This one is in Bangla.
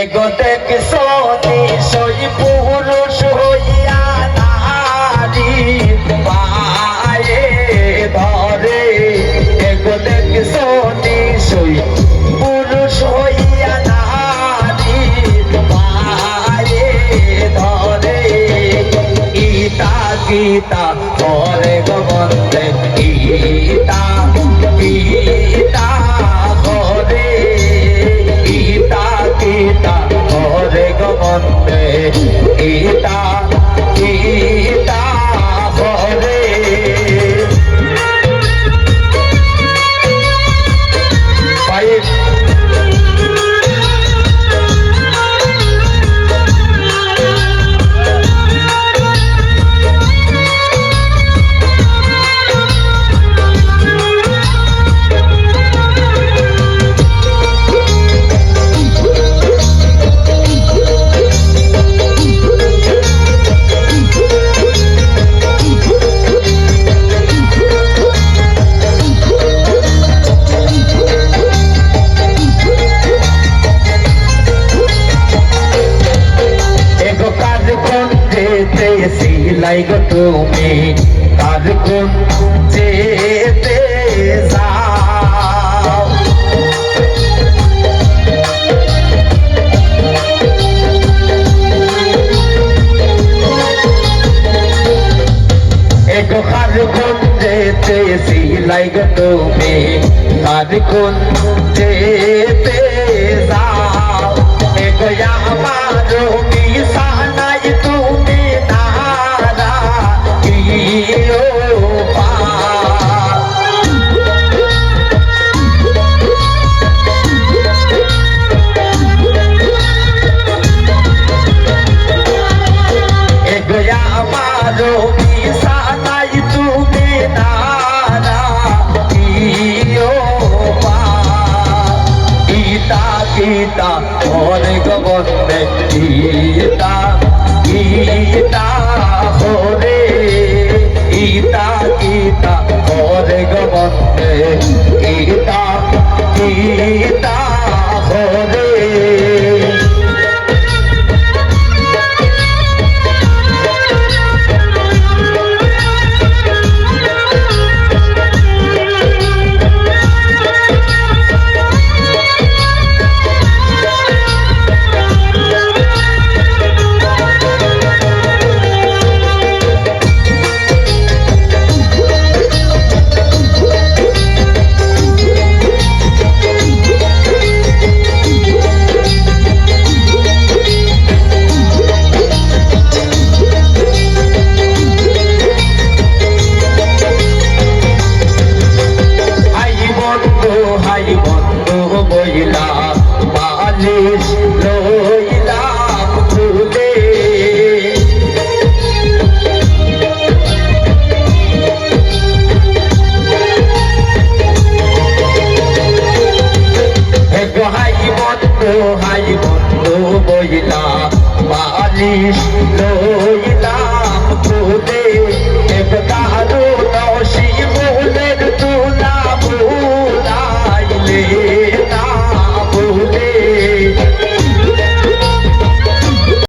এগো দেখ সনি সই পুরুষ হইয়া নারী পায়ে ধরে। এগো দেখ সনি সই পুরুষ হইয়া নারী পায়ে ধরে। ইতা গীতা করে গোবন্দে ইতা ইতা ঘরে করে গোবন্দে সিলাই গো তুমি কোন যেতে যাও এগো কোন যেতে সিলাই গো তুমি কোন যেতে যাও এগো আমার হরে গোবন্দে গীতা গীতা হরে গীতা গীতা হরে গোবন্দে গীতা গীতা বইলা বালিশ লইলাম খুলে হাই বন্ধু হাই বন্ধু বইলা বালিশ লইলাম খুলে এক কারও